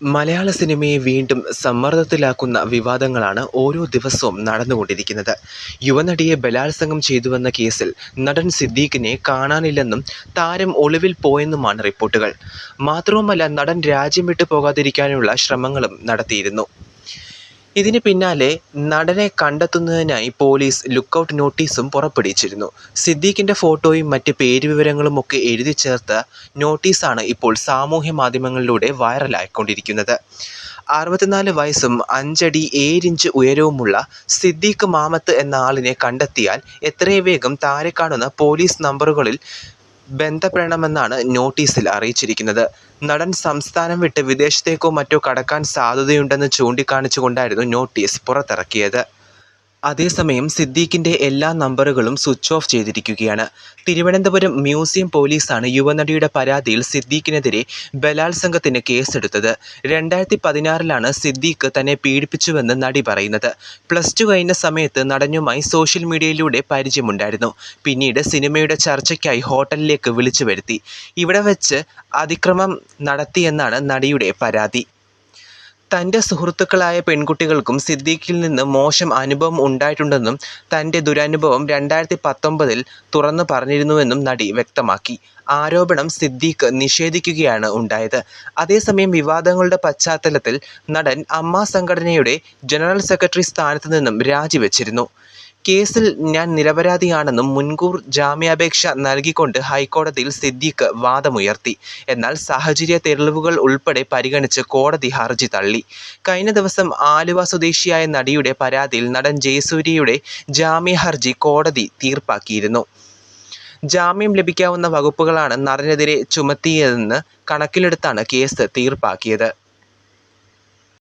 മലയാള സിനിമയെ വീണ്ടും സമ്മർദ്ദത്തിലാക്കുന്ന വിവാദങ്ങളാണ് ഓരോ ദിവസവും നടന്നുകൊണ്ടിരിക്കുന്നത്. യുവനടിയെ ബലാത്സംഗം ചെയ്തുവെന്ന കേസിൽ നടൻ സിദ്ദീഖിനെ കാണാനില്ലെന്നും താരം ഒളിവിൽ പോയെന്നുമാണ് റിപ്പോർട്ടുകൾ. മാത്രവുമല്ല നടൻ രാജ്യം വിട്ടു പോകാതിരിക്കാനുള്ള ശ്രമങ്ങളും നടത്തിയിരുന്നു. ഇതിന് പിന്നാലെ നടനെ കണ്ടെത്തുന്നതിനായി പോലീസ് ലുക്കൌട്ട് നോട്ടീസും പുറപ്പെടുവിച്ചിരുന്നു. സിദ്ദീഖിന്റെ ഫോട്ടോയും മറ്റ് പേരുവിവരങ്ങളുമൊക്കെ എഴുതി ചേർത്ത നോട്ടീസാണ് ഇപ്പോൾ സാമൂഹ്യ മാധ്യമങ്ങളിലൂടെ വൈറലായിക്കൊണ്ടിരിക്കുന്നത്. അറുപത്തിനാല് വയസ്സും അഞ്ചടി ഏഴിഞ്ച് ഉയരവുമുള്ള സിദ്ദീഖ് മാമത്ത് എന്ന ആളിനെ കണ്ടെത്തിയാൽ എത്രയും വേഗം താഴെ കാണുന്ന പോലീസ് നമ്പറുകളിൽ ബന്ധപ്പെടണമെന്നാണ് നോട്ടീസിൽ അറിയിച്ചിരിക്കുന്നത്. നടൻ സംസ്ഥാനം വിട്ട് വിദേശത്തേക്കോ മറ്റോ കടക്കാൻ സാധ്യതയുണ്ടെന്ന് ചൂണ്ടിക്കാണിച്ചുകൊണ്ടായിരുന്നു നോട്ടീസ് പുറത്തിറക്കിയത്. അതേസമയം സിദ്ദീഖിന്റെ എല്ലാ നമ്പറുകളും സ്വിച്ച് ഓഫ് ചെയ്തിരിക്കുകയാണ്. തിരുവനന്തപുരം മ്യൂസിയം പോലീസാണ് യുവനടിയുടെ പരാതിയിൽ സിദ്ദീഖിനെതിരെ ബലാത്സംഗത്തിന് കേസെടുത്തത്. രണ്ടായിരത്തി പതിനാറിലാണ് സിദ്ദീഖ് തന്നെ പീഡിപ്പിച്ചുവെന്ന് നടി പറയുന്നത്. പ്ലസ് ടു കഴിഞ്ഞ സമയത്ത് നടനുമായി സോഷ്യൽ മീഡിയയിലൂടെ പരിചയമുണ്ടായിരുന്നു. പിന്നീട് സിനിമയുടെ ചർച്ചയ്ക്കായി ഹോട്ടലിലേക്ക് വിളിച്ചു വരുത്തി. ഇവിടെ വെച്ച് അതിക്രമം നടത്തിയെന്നാണ് നടിയുടെ പരാതി. തന്റെ സുഹൃത്തുക്കളായ പെൺകുട്ടികൾക്കും സിദ്ദീഖിൽ നിന്ന് മോശം അനുഭവം ഉണ്ടായിട്ടുണ്ടെന്നും തന്റെ ദുരനുഭവം രണ്ടായിരത്തി പത്തൊമ്പതിൽ തുറന്നു പറഞ്ഞിരുന്നുവെന്നും നടി വ്യക്തമാക്കി. ആരോപണം സിദ്ദീഖ് നിഷേധിക്കുകയാണ് ഉണ്ടായത്. അതേസമയം വിവാദങ്ങളുടെ പശ്ചാത്തലത്തിൽ നടൻ അമ്മ സംഘടനയുടെ ജനറൽ സെക്രട്ടറി സ്ഥാനത്ത് നിന്നും രാജിവെച്ചിരുന്നു. കേസിൽ ഞാൻ നിരപരാധിയാണെന്നും മുൻകൂർ ജാമ്യാപേക്ഷ നൽകിക്കൊണ്ട് ഹൈക്കോടതിയിൽ സിദ്ദീഖ് വാദമുയർത്തി. എന്നാൽ സാഹചര്യ തെളിവുകൾ ഉൾപ്പെടെ പരിഗണിച്ച് കോടതി ഹർജി തള്ളി. കഴിഞ്ഞ ദിവസം ആലുവ സ്വദേശിയായ നടിയുടെ പരാതിയിൽ നടൻ ജയസൂര്യയുടെ ജാമ്യ ഹർജി കോടതി തീർപ്പാക്കിയിരുന്നു. ജാമ്യം ലഭിക്കാവുന്ന വകുപ്പുകളാണ് നടനെതിരെ ചുമത്തിയതെന്ന് കണക്കിലെടുത്താണ് കേസ് തീർപ്പാക്കിയത്.